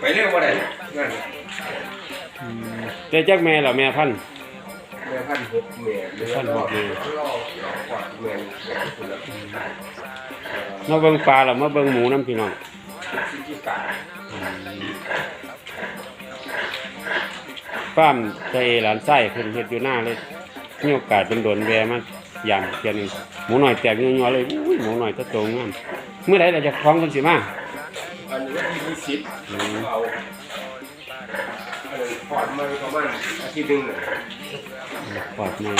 ไปเร็วบ่ได้นั่นเจ๊จักแม่เหรอแม่พันธุ์แม่พันหกแม่เรือพันหกแม่รอบกว่าแม่แม่คุณละมาเบิ่งปลาเหรอมาเบิ่งหมูน้ำพี่น้องซิกิกาฟาร์มใจเอหลานไส้เพิ่นเฮ็ดอยู่หน้าเลยมีโอกาสเป็นโดนแวะมายามเที่ยหนึงหมูหน่อยแตกยัวๆเลยอุ้ยหมูหน่อยตะโตงามเมื่อใดเราจะคล้องเพิ่นสิมาอันนี้ที่มี สิบเอาเออพอดมาประมาณอาทิตย์หนึงน่ะปลอดมา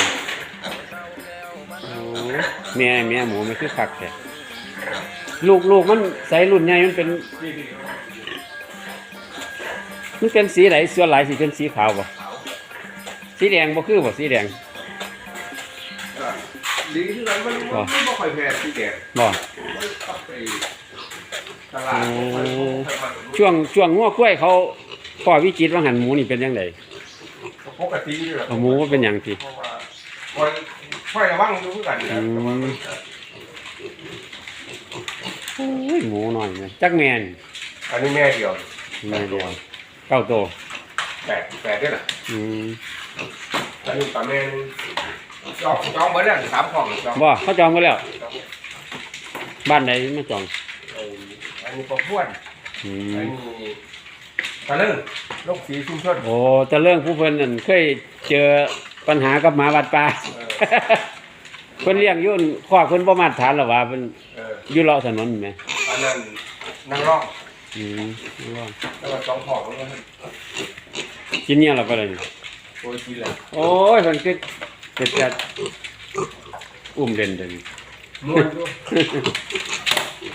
โอ้แม่แม่หมูมันคือคักแท้ลูกลูกมันใส่รุ่นใหญ่มันเป็นมันเป็นสีไหนส่วนหลายสิเป็นสีขาวบ่สีแดงบ่คือบ่สีแดงก็ดีที่นั้นมันมันไม่ค่อยแพ้ที่แก่บ่มันก็ไปตลาดมันค่อยมา ช่วงช่วงงัวกล้วยเขาพ่อวิจิตรว่าหันหมูนี่เป็นจังไดปกติอยู่แล้วเอาหมูว่าเป็นหยังติเพราะว่าคนค่อยระวังดูกันนะแต่ว่ามันโอ้ยหมูน้อยแม่จักแม่นอันนี้แม่เดียวแม่เดียวเก้าโตวแปดแปดด้วยนะอืมอันนี้ปลาแม่จองจองเหมือนกันสามของจองบ่เขาจองไว้แล้ว บ้านไหนมาจองอันนี้ปลาพ้วน อือันมนี้ปลาเลื่งลูกสีชุมชนโอ้แต่เรื่องผู้เพิ่นนั่นเคยเจอปัญหากับหมาวัดป่า เพิ่นเลี้ยงอยู่นั่นคอกเพิ่นบ่มาตรฐานหรอว่าเพิ่นเอออยู่เลาะถนนแหมอันนั้นนางร่องอืมแล้วก็สองของแล้วก็กินเนี่ยเราก็เลยนี่โอ้ยทีละโอ้ยเพิ่นคือเป็นจัดอุ้มเด่นเด่นม้วนด้วย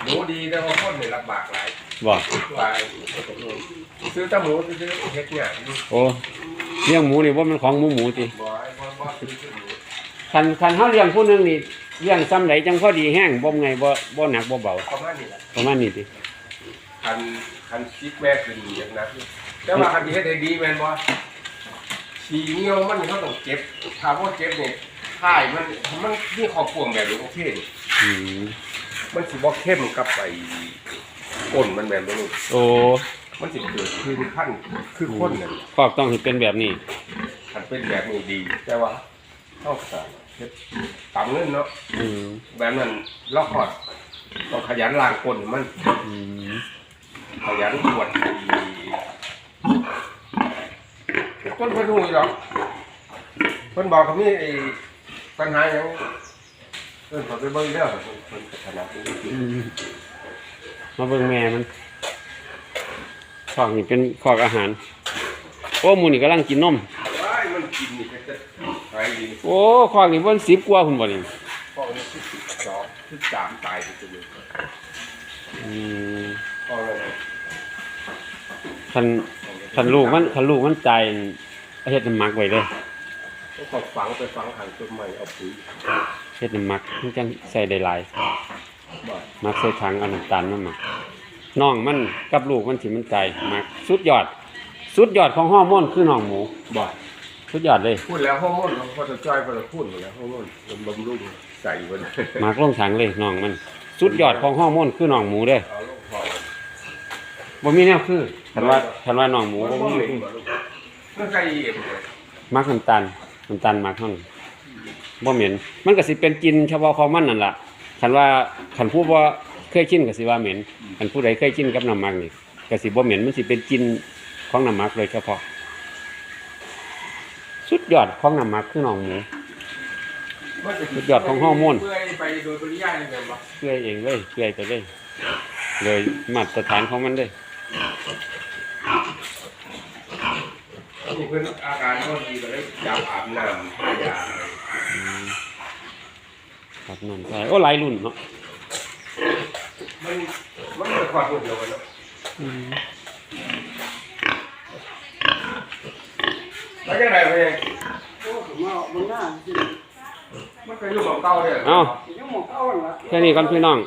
หมูดีแต่ว่าคนเนี่ยลำบากหลาย บ่หลายซื้อแตะหมูซื้อเฮ็ดเนี่ยนี่โอ้เลี้ยงหมูนี่บ่แมันของหมูหมูติบ่ไอ้บ่บ่ซื้อซื้อหมูคันคันเฮาเลี้ยงผู้หนึงนี่เลี้ยงซ้ำใดจังพอดีแห้งบ่ไงบ่บ่หนักบ่เบาประมาณนี้แหละประมาณนี้ติคันคันคิดแม่ขึ้นอย่างนั้นแต่ว่าคันที่เฮ็ดได้ดีแม่นบ่สีเงี้ยวมันเขาต้องเก็บถ้าบ่เก็บเนี่ยท้ายมันมันมีขอบพวงแบบนี้โอเคนี่อืมมันสิบ่เข้มกับไป ก้นมันแบบนี้โอ้มันสิเกิดขึ้นขั้นคือคนนั่นคอกต้องให้เป็นแบบนี้คันเป็นแบบนี้ดี แต่ว่าเฮาก็เฮ็ดตามเงินเนาะอืมแบบนั้นเราขอดต้องขยันล้างก้นมันอืมขยันตรวจต้นเพิ่นรู้อยู่หรอกเพิ่นบอกเขามีไอ้ปัญหาหยังเพิ่นขอไปเบิ่งเด้อเพิ่นเพิ่นขนาดนี้อื มมาเบิ่งแม่มันคอกนี่เป็นคอกอาหารโอ้หมูนี่กำลังกินนมว้ายมันกินนี่ก็จะไปดีโอ้คอกนี่เพิ่น10กว่าพุ่นบ่นี่พ่อมันสิบสองสิบสามตายไปตัวเดียวอืมพ่อเลยคันคันลูกมันคันลูกมันใจายเฮ็ดน้ำหมักไว้เลยต้องขอฝังไปฝังหันต้นไม้เอาปุ๋ยเฮ็ดน้ำหมักมันจังใส่ได้หลายบ่ห มักใส่ถังเอาน้ำตาลมาหมักน้องมันกับลูกมันสิมันใจหมักสุดยอด สุดยอดของฮอร์โมนคือน้องหมูบ่สุดยอดเลยพูดแล้วฮอร์โมนเขาก็จะจ้อยก็จะพูดหมดแล้วฮอร์โมนมันบำรุงใส่บนหมักลงถังเลยน้องมัน สุดยอดของฮอร์โมนคือน้องหมูเด้อเอาลงพอบ่มีแนวคือคันว่าคันว่าน้องหมูมันบ่บ่มีเหม็นคือบ่ลูกมันใส่เอ็มเลยหมักน้ำตาลน้ำตาลหมักเท่านั้นบ่เหม็นมันก็สิเป็นกลินเฉพาะของมันนั่นล่ะ คันว่าคันผู้บ่าเคยชินก็สิว่าเหม็นคันผู้ใดเคยชินกับน้ำมักนี่ก็สิบ่เหม็นมันสิเป็นกินของน้ำมักโดยเฉพาะ สุดยอดของน้ำมักคือหนองหมูสุดยอดของฮอร์โมนเพื่อไปโดยปริยายเลยบ่เพื่อยเองเลยเพื่อยไปเลยเลยมาตรฐานของมันเลยเพิ่นอาการก็ดีก็เลยจับอาบน้ำให้ยา ครับนั่นใช่โอ้หลายรุ่นเนาะมันมันเป็นความเดียวกันเนาะแล้วจังได๋เพิ่นโอ้ผมว่ามันน่าจริงมันก็อยู่ของเก่าเด้อเอ้ายังหมองเอาละแค่นี้ก่อนพี่น้อง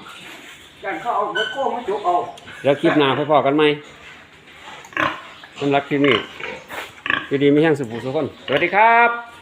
การเขาเอาเบโก้มาจกเอาเดี๋ยวคลิปหน้าไปพอกันไหมสำหรับคลิปนี้อยู่ดีไม่แห้งสุขสุขคน สวัสดีครับ